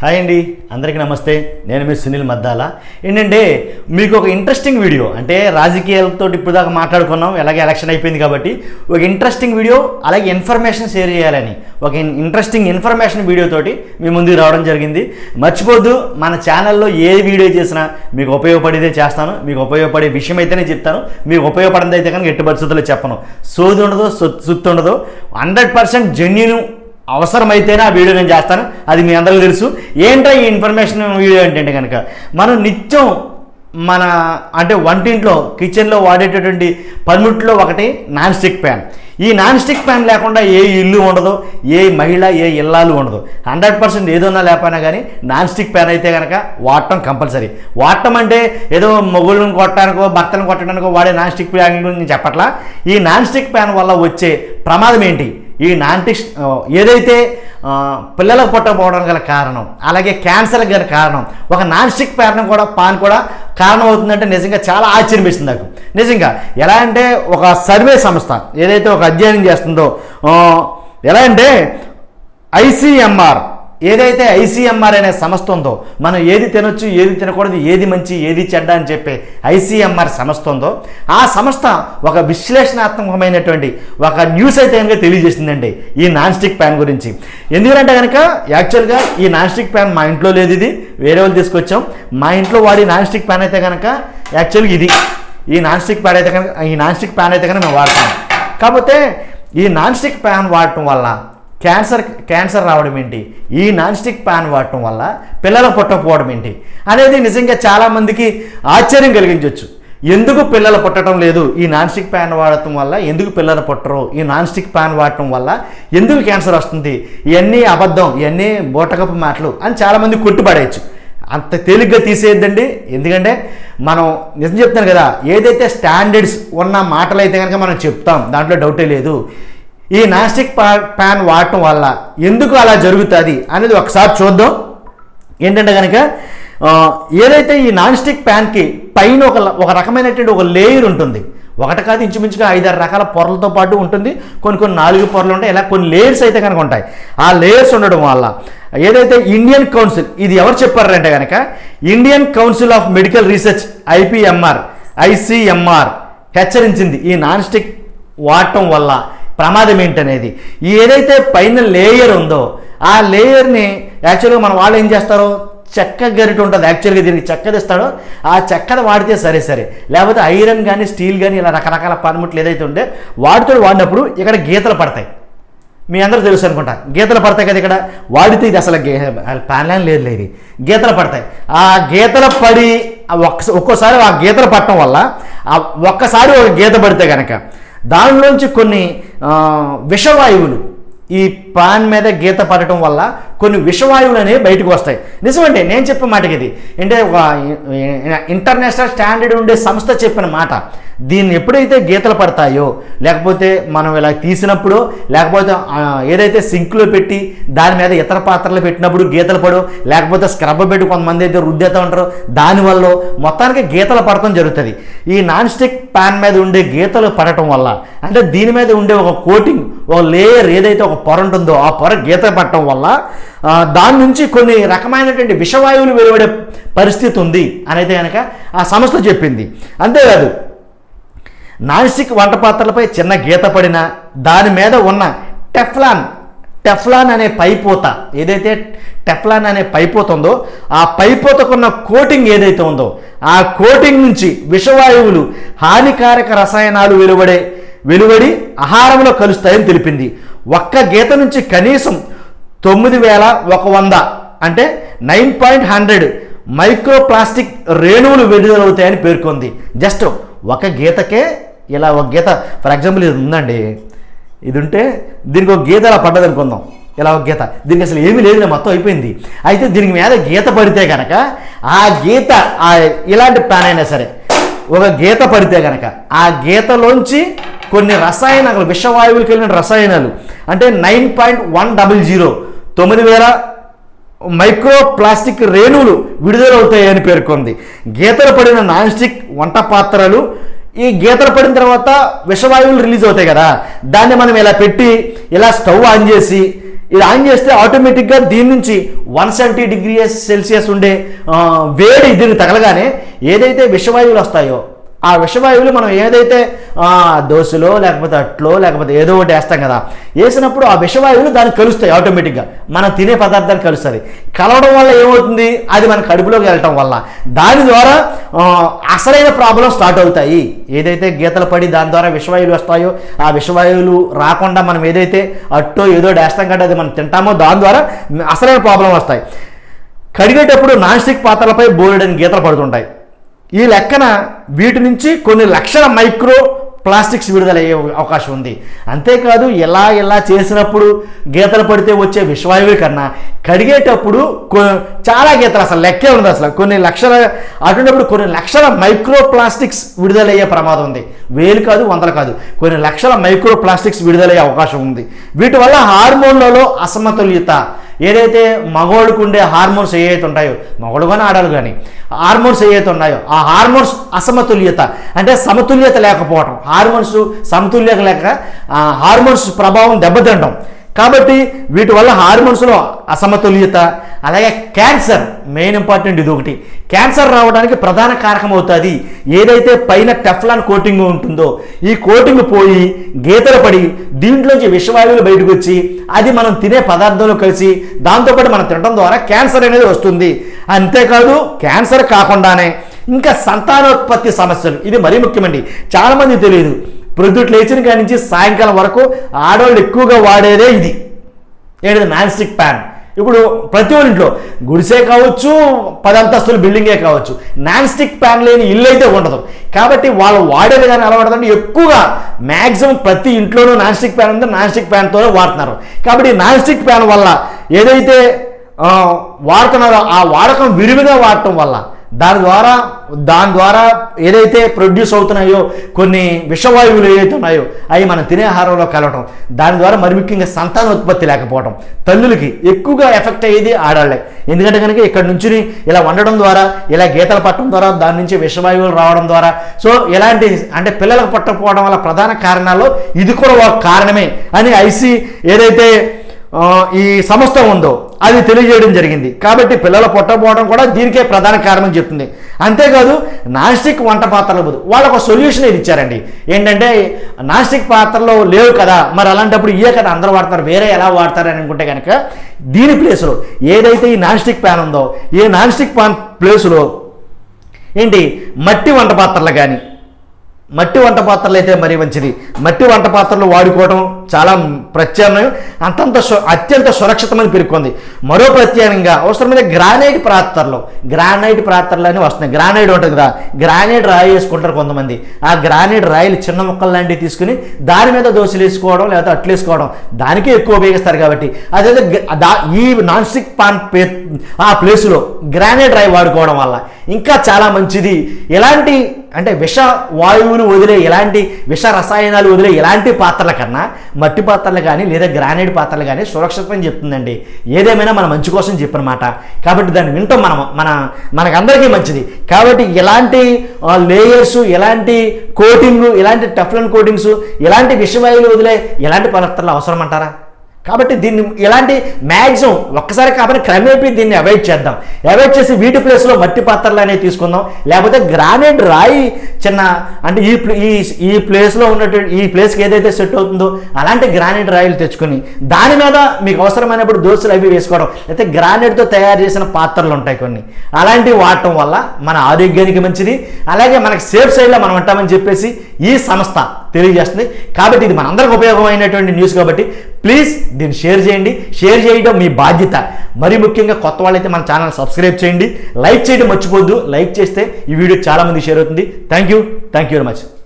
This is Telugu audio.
హాయ్ అండి అందరికీ నమస్తే. నేను మీ సునీల్ మద్దాల. ఏంటంటే మీకు ఒక ఇంట్రెస్టింగ్ వీడియో అంటే రాజకీయాలతో ఇప్పుడు దాకా మాట్లాడుకున్నాం ఎలాగే ఎలక్షన్ అయిపోయింది కాబట్టి ఒక ఇంట్రెస్టింగ్ వీడియో అలాగే ఇన్ఫర్మేషన్ షేర్ చేయాలని ఒక ఇంట్రెస్టింగ్ ఇన్ఫర్మేషన్ వీడియోతోటి మీ ముందుకు రావడం జరిగింది. మర్చిపోద్దు మన ఛానల్లో ఏ వీడియో చేసినా మీకు ఉపయోగపడేదే చేస్తాను. మీకు ఉపయోగపడే విషయం అయితేనే చెప్తాను. మీకు ఉపయోగపడింది అయితే కనుక ఎట్టి పరిస్థితుల్లో చెప్పను. సోది ఉండదు సొత్తు ఉండదు హండ్రెడ్ పర్సెంట్ జెన్యున్ అవసరమైతేనే ఆ వీడియో నేను చేస్తాను. అది మీ అందరికీ తెలుసు. ఏంటో ఈ ఇన్ఫర్మేషన్ వీడియో ఏంటంటే కనుక మనం నిత్యం మన అంటే వంటింట్లో కిచెన్లో వాడేటటువంటి పనిముట్లో ఒకటి నాన్ స్టిక్ ప్యాన్ ఈ నాన్ స్టిక్ ప్యాన్ లేకుండా ఏ ఇల్లు ఉండదు ఏ మహిళ ఏ ఇల్లాలు ఉండదు. హండ్రెడ్ పర్సెంట్ ఏదైనా లేకపోయినా కానీ నాన్ స్టిక్ ప్యాన్ అయితే కనుక వాడటం కంపల్సరీ. వాడటం అంటే ఏదో మొగుళ్ళను కొట్టడానికో భర్తను కొట్టడానికో వాడే నాన్ స్టిక్ ప్యాన్ గురించి నేను చెప్పట్లా. ఈ నాన్ స్టిక్ ప్యాన్ వల్ల వచ్చే ప్రమాదం ఏంటి? ఈ నాంటిక్ ఏదైతే పిల్లలకు పుట్టకపోవడం గల కారణం అలాగే క్యాన్సర్ గల కారణం ఒక నాన్స్టిక్ ప్యాన్ కూడా పాన్ కూడా కారణం అవుతుందంటే నిజంగా చాలా ఆశ్చర్యం నాకు. నిజంగా ఎలా అంటే ఒక సర్వే సంస్థ ఏదైతే ఒక అధ్యయనం చేస్తుందో ఎలా అంటే ఐసీఎంఆర్ ఏదైతే ఐసీఎంఆర్ అనే సంస్థ ఉందో మనం ఏది తినొచ్చు ఏది తినకూడదు ఏది మంచి ఏది చెడ్డ అని చెప్పే ఐసీఎంఆర్ సంస్థ ఉందో ఆ సంస్థ ఒక విశ్లేషణాత్మకమైనటువంటి ఒక న్యూస్ అయితే కనుక తెలియజేసిందండి ఈ నాన్ స్టిక్ ప్యాన్ గురించి. ఎందుకంటే కనుక యాక్చువల్గా ఈ నాన్ స్టిక్ ప్యాన్ మా ఇంట్లో లేదు ఇది వేరే వాళ్ళు తీసుకొచ్చాం. మా ఇంట్లో వాడి నాన్ స్టిక్ ప్యాన్ అయితే కనుక యాక్చువల్గా ఇది. ఈ నాన్ స్టిక్ ప్యాన్ అయితే కనుక ఈ నాన్ స్టిక్ ప్యాన్ అయితే కనుక మేము వాడతాం కాకపోతే ఈ నాన్ స్టిక్ ప్యాన్ వాడటం వల్ల క్యాన్సర్ క్యాన్సర్ రావడం ఏంటి? ఈ నాన్ స్టిక్ ప్యాన్ వాడటం వల్ల పిల్లలు పుట్టకపోవడం ఏంటి? అనేది నిజంగా చాలామందికి ఆశ్చర్యం కలిగించవచ్చు ఎందుకు పిల్లలు పుట్టడం లేదు? ఈ నాన్ స్టిక్ ప్యాన్ వాడటం వల్ల ఎందుకు పిల్లలు పుట్టరు? ఈ నాన్ స్టిక్ ప్యాన్ వాడటం వల్ల ఎందుకు క్యాన్సర్ వస్తుంది? ఇవన్నీ అబద్ధం ఇవన్నీ బోటకపు మాటలు అని చాలామంది కొట్టుపడేయచ్చు అంత తేలిగ్గా తీసేయద్దండి. ఎందుకంటే మనం నిజం చెప్తాను కదా ఏదైతే స్టాండర్డ్స్ ఉన్న మాటలు అయితే కనుక మనం చెప్తాం దాంట్లో డౌటే లేదు. ఈ నాస్టిక్ ప్యాన్ వాడటం వల్ల ఎందుకు అలా జరుగుతుంది అనేది ఒకసారి చూద్దాం. ఏంటంటే కనుక ఏదైతే ఈ నాన్ స్టిక్ ప్యాన్కి పైన ఒక ఒక రకమైనటువంటి ఒక లేయర్ ఉంటుంది ఒకటి కాదు ఇంచుమించుగా ఐదారు రకాల పొరలతో పాటు ఉంటుంది కొన్ని కొన్ని నాలుగు పొరలు ఉంటాయి ఇలా కొన్ని లేయర్స్ అయితే కనుక ఉంటాయి. ఆ లేయర్స్ ఉండడం వల్ల ఏదైతే ఇండియన్ కౌన్సిల్ ఇది ఎవరు చెప్పారంటే కనుక Indian council of medical research IPMR ICMR హెచ్చరించింది ఈ నాన్ స్టిక్ వాడటం వల్ల ప్రమాదం ఏంటనేది. ఏదైతే పైన లేయర్ ఉందో ఆ లేయర్ని యాక్చువల్గా మన వాళ్ళు ఏం చేస్తారో చెక్క గరిట ఉంటుంది. యాక్చువల్గా దీనికి చెక్కది ఇస్తాడో ఆ చెక్కది వాడితే సరే సరే. లేకపోతే ఐరన్ కానీ స్టీల్ కానీ ఇలా రకరకాల పనిముట్లు ఏదైతే ఉంటే వాటితో వాడినప్పుడు ఇక్కడ గీతలు పడతాయి. మీ అందరూ తెలుసు అనుకుంటా. గీతలు పడతాయి కదా ఇక్కడ? వాడితే ఇది అసలు ప్యాన్లైన్ లేదు లేదు. గీతలు పడతాయి. ఆ గీతలు పడి ఒక్కసారి ఒక్కోసారి ఆ గీతలు పడటం వల్ల ఒక్కసారి ఒక గీత పడితే కనుక దానిలోంచి కొన్ని విషవాయువులు ఈ పాన్ మీద గీత పడటం వల్ల కొన్ని విషవాయువులు అనేవి బయటకు వస్తాయి. నిజమండి నేను చెప్పే మాటకి ఇది. అంటే ఇంటర్నేషనల్ స్టాండర్డ్ ఉండే సంస్థ చెప్పిన మాట. దీన్ని ఎప్పుడైతే గీతలు పడతాయో లేకపోతే మనం ఇలా తీసినప్పుడు లేకపోతే ఏదైతే సింక్లో పెట్టి దాని మీద ఇతర పాత్రలు పెట్టినప్పుడు గీతలు పడు లేకపోతే స్క్రబ్ పెట్టి కొంతమంది అయితే రుద్దేతూ ఉంటారు. దానివల్ల మొత్తానికి గీతలు పడటం జరుగుతుంది. ఈ నాన్ స్టిక్ ప్యాన్ మీద ఉండే గీతలు పడటం వల్ల అంటే దీని మీద ఉండే ఒక కోటింగ్ ఒక లేయర్ ఏదైతే ఒక పొర ఉంటుందో ఆ పొర గీత పట్టడం వల్ల దాని నుంచి కొన్ని రకమైనటువంటి విషవాయువులు వెలువడే పరిస్థితి ఉంది అనేది కనుక ఆ సంస్థ చెప్పింది. అంతేకాదు నాన్స్టిక్ వంట పాత్రలపై చిన్న గీత పడిన దాని మీద ఉన్న టెఫ్లాన్ టెఫ్లాన్ అనే పైపోత ఏదైతే టెఫ్లాన్ అనే పైపోత ఉందో ఆ పైపోతకున్న కోటింగ్ ఏదైతే ఉందో ఆ కోటింగ్ నుంచి విషవాయువులు హానికారక రసాయనాలు వెలువడే వెలువడి ఆహారంలో కలుస్తాయని తెలిపింది. ఒక్క గీత నుంచి కనీసం తొమ్మిది వేల ఒక వంద అంటే nine point hundred micro plastic రేణువులు విడుదలవుతాయని పేర్కొంది. జస్ట్ ఒక గీతకే ఇలా ఒక గీత ఫర్ ఎగ్జాంపుల్ ఇది ఉందండి. ఇది ఉంటే దీనికి ఒక గీత ఇలా పడ్డది అనుకుందాం. ఇలా ఒక గీత. దీనికి అసలు ఏమీ లేదు మొత్తం అయిపోయింది. అయితే దీనికి మీద గీత పడితే కనుక ఆ గీత ఆ ఇలాంటి ప్లాన్ అయినా సరే ఒక గీత పడితే కనుక ఆ గీతలోంచి కొన్ని రసాయనాలు విషవాయువులకు వెళ్ళిన రసాయనాలు. అంటే nine point one double zero తొమ్మిది వేల మైక్రో ప్లాస్టిక్ రేణువులు విడుదలవుతాయని పేర్కొంది. గీతలు పడిన నాన్ స్టిక్ వంట పాత్రలు ఈ గీతలు పడిన తర్వాత విషవాయువులు రిలీజ్ అవుతాయి కదా. దాన్ని మనం ఇలా పెట్టి ఇలా స్టవ్ ఆన్ చేసి ఇది ఆన్ చేస్తే ఆటోమేటిక్గా దీని నుంచి వన్ సెవెంటీ డిగ్రీ సెల్సియస్ ఉండే వేడి దీన్ని తగలగానే ఏదైతే విషవాయువులు వస్తాయో ఆ విషవాయువులు మనం ఏదైతే దోశలో లేకపోతే అట్లో లేకపోతే ఏదో ఒకటి వేస్తాం కదా వేసినప్పుడు ఆ విషవాయువులు దానికి కలుస్తాయి ఆటోమేటిక్గా మనం తినే పదార్థానికి కలుస్తుంది కలవడం వల్ల ఏమవుతుంది? అది మన కడుపులోకి వెళ్ళటం వల్ల. దాని ద్వారా అసలైన ప్రాబ్లం స్టార్ట్ అవుతాయి. ఏదైతే గీతలు పడి దాని ద్వారా విషవాయువులు వస్తాయో ఆ విషవాయువులు రాకుండా మనం ఏదైతే అట్టో ఏదో వేస్తాం కదా అది మనం తింటామో దాని ద్వారా అసలైన ప్రాబ్లం వస్తాయి. కడిగేటప్పుడు నాన్ స్టిక్ పాత్రలపై బోలెడని గీతలు పడుతుంటాయి. ఈ లెక్కన వీటి నుంచి కొన్ని లక్షల మైక్రో ప్లాస్టిక్స్ విడుదలయ్యే అవకాశం ఉంది. అంతేకాదు ఎలా ఎలా చేసినప్పుడు గీతలు పడితే వచ్చే విశ్వాయువు కన్నా కడిగేటప్పుడు చాలా గీతలు అసలు లెక్కే ఉంది అసలు. కొన్ని లక్షల అటువంటిప్పుడు కొన్ని లక్షల మైక్రో ప్లాస్టిక్స్ విడుదలయ్యే ప్రమాదం ఉంది. వేలు కాదు వందలు కాదు. కొన్ని లక్షల మైక్రో ప్లాస్టిక్స్ విడుదలయ్యే అవకాశం ఉంది. వీటి వల్ల హార్మోన్లలో అసమతుల్యత ఏదైతే మగోళ్ళకు ఉండే హార్మోన్స్ ఏవైతే ఉంటాయో మగవాళ్ళు కానీ ఆడాలి కానీ హార్మోన్స్ ఏవైతే ఉన్నాయో ఆ హార్మోన్స్ అసమతుల్యత అంటే సమతుల్యత లేకపోవటం హార్మోన్స్ సమతుల్యత లేక ఆ హార్మోన్స్ ప్రభావం దెబ్బతింటాం కాబట్టి వీటి వల్ల హార్మోన్స్లో అసమతుల్యత అలాగే క్యాన్సర్ మెయిన్ ఇంపార్టెంట్ ఇది ఒకటి క్యాన్సర్ రావడానికి ప్రధాన కారకం అవుతుంది ఏదైతే పైన టెఫ్లాన్ కోటింగ్ ఉంటుందో ఈ కోటింగ్ పోయి గీతలు పడి దీంట్లోంచి విషవాయువులు బయటకు వచ్చి అది మనం తినే పదార్థంలో కలిసి దాంతోపాటు మనం తినడం ద్వారా క్యాన్సర్ అనేది వస్తుంది. అంతేకాదు క్యాన్సర్ కాకుండానే ఇంకా సంతానోత్పత్తి సమస్యలు. ఇది మరీ ముఖ్యమండి. చాలామంది తెలియదు ప్రొద్దుట్లు లేచిన కాడి నుంచి సాయంకాలం వరకు ఆడవాళ్ళు ఎక్కువగా వాడేదే ఇది. ఏంటిది? Non stick pan. ఇప్పుడు ప్రతి ఇంట్లో గుడిసే కావచ్చు పదంతస్తుల బిల్డింగే కావచ్చు నాన్ స్టిక్ ప్యాన్ లేని ఇల్లు అయితే ఉండదు. కాబట్టి వాళ్ళు వాడేది కానీ అలవాడదంటే ఎక్కువగా మ్యాక్సిమం ప్రతి ఇంట్లోనూ నాన్ స్టిక్ ప్యాన్ ఉంది నాన్ స్టిక్ ప్యాన్తోనే వాడుతున్నారు. కాబట్టి నాన్ స్టిక్ ప్యాన్ వల్ల ఏదైతే వాడుతున్నారో ఆ వాడకం విరివిగా వాడటం వల్ల దాని ద్వారా దాని ద్వారా ఏదైతే ప్రొడ్యూస్ అవుతున్నాయో కొన్ని విషవాయువులు ఏవైతే ఉన్నాయో అవి మనం తినే ఆహారంలో కలవటం దాని ద్వారా మరి ముఖ్యంగా సంతానోత్పత్తి లేకపోవడం తల్లులకి ఎక్కువగా ఎఫెక్ట్ అయ్యేది ఆడాళ్ళే. ఎందుకంటే కనుక ఇక్కడ నుంచి ఇలా వండడం ద్వారా ఇలా గీతలు పట్టడం ద్వారా దాని నుంచి విషవాయువులు రావడం ద్వారా సో ఇలాంటి అంటే పిల్లలకు పట్టకపోవడం వల్ల ప్రధాన కారణాల్లో ఇది కూడా ఒక కారణమే అని ఐసీ ఏదైతే ఈ సంస్థ ఉందో అది తెలియజేయడం జరిగింది. కాబట్టి పిల్లల పొట్టపోవడం కూడా దీనికే ప్రధాన కారణం చెప్తుంది. అంతేకాదు నాస్టిక్ వంట పాత్రలు బదులు వాళ్ళకు ఒక సొల్యూషన్ ఇది ఇచ్చారండి. ఏంటంటే నాస్టిక్ పాత్రలు లేవు కదా మరి అలాంటప్పుడు ఇయే కదా అందరూ వాడతారు వేరే ఎలా వాడతారు అని అనుకుంటే కనుక దీని ప్లేస్లో ఏదైతే ఈ నాన్స్టిక్ ప్యాన్ ఉందో ఈ నాన్స్టిక్ పాన్ ప్లేస్లో ఏంటి మట్టి వంట పాత్రలు కానీ మట్టి వంట పాత్రలు అయితే మరీ మంచిది. మట్టి వంట పాత్రలు వాడుకోవడం చాలా ప్రత్యామ్నాయం. అంతంత సు- అత్యంత సురక్షితమని పేర్కొంది. మరో ప్రత్యామ్నంగా అవసరమైన గ్రానైట్ పాత్రలు. గ్రానైట్ పాత్రలు అని వస్తున్నాయి. గ్రానైట్ ఉంటుంది కదా గ్రానైట్ రాయి వేసుకుంటారు కొంతమంది. ఆ గ్రానైట్ రాయిలు చిన్న ముక్కలు లాంటివి తీసుకుని దాని మీద దోశలు వేసుకోవడం లేకపోతే అట్లు వేసుకోవడం దానికే ఎక్కువ ఉపయోగిస్తారు కాబట్టి. అదే దా ఈ నాన్ స్టిక్ పాన్ పే ఆ ప్లేస్లో గ్రానైట్ రాయి వాడుకోవడం వల్ల ఇంకా చాలా మంచిది. ఎలాంటి అంటే విష వాయువులు వదిలే ఎలాంటి విష రసాయనాలు వదిలే ఎలాంటి పాత్రల కన్నా మట్టి పాత్రలు కానీ లేదా గ్రానైట్ పాత్రలు కానీ సురక్షితం చెప్తుందండి. ఏదేమైనా మన మంచి కోసం చెప్పనమాట. కాబట్టి దాన్ని వింటాం మనం మన మనకందరికీ మంచిది. కాబట్టి ఎలాంటి లేయర్స్ ఎలాంటి కోటింగ్ ఇలాంటి టెఫ్లన్ కోటింగ్స్ ఎలాంటి విషవాయువులు వదిలే ఎలాంటి పదార్థాలు అవసరం అంటారా కాబట్టి దీన్ని ఇలాంటి మ్యాక్సిమం ఒక్కసారి కాబట్టి క్రమేపీ దీన్ని అవాయిడ్ చేద్దాం. అవాయిడ్ చేసి వీటి ప్లేస్లో మట్టి పాత్రలు అనేవి తీసుకుందాం. లేకపోతే గ్రానైట్ రాయి చిన్న అంటే ఈ ప్లే- ఈ ఈ ప్లేస్లో ఉన్నటువంటి ఈ ప్లేస్కి ఏదైతే సెట్ అవుతుందో అలాంటి గ్రానైట్ రాయిలు తెచ్చుకొని దాని మీద మీకు అవసరమైనప్పుడు దోశలు అవి వేసుకోవడం. అయితే గ్రానైట్తో తయారు చేసిన పాత్రలు ఉంటాయి కొన్ని. అలాంటివి వాడటం వల్ల మన ఆరోగ్యానికి మంచిది. అలాగే మనకి సేఫ్ సైడ్లో మనం ఉంటామని చెప్పేసి ఈ సంస్థ తెలియజేస్తుంది. కాబట్టి ఇది మనందరికి ఉపయోగమైనటువంటి న్యూస్ కాబట్టి ప్లీజ్ దీన్ని షేర్ చేయండి. షేర్ చేయడం మీ బాధ్యత. మరి ముఖ్యంగా కొత్త వాళ్ళైతే మన ఛానల్ సబ్స్క్రైబ్ చేయండి. లైక్ చేయడం మర్చిపోద్దు లైక్ చేస్తే ఈ వీడియో చాలామంది షేర్ అవుతుంది. Thank you thank you very much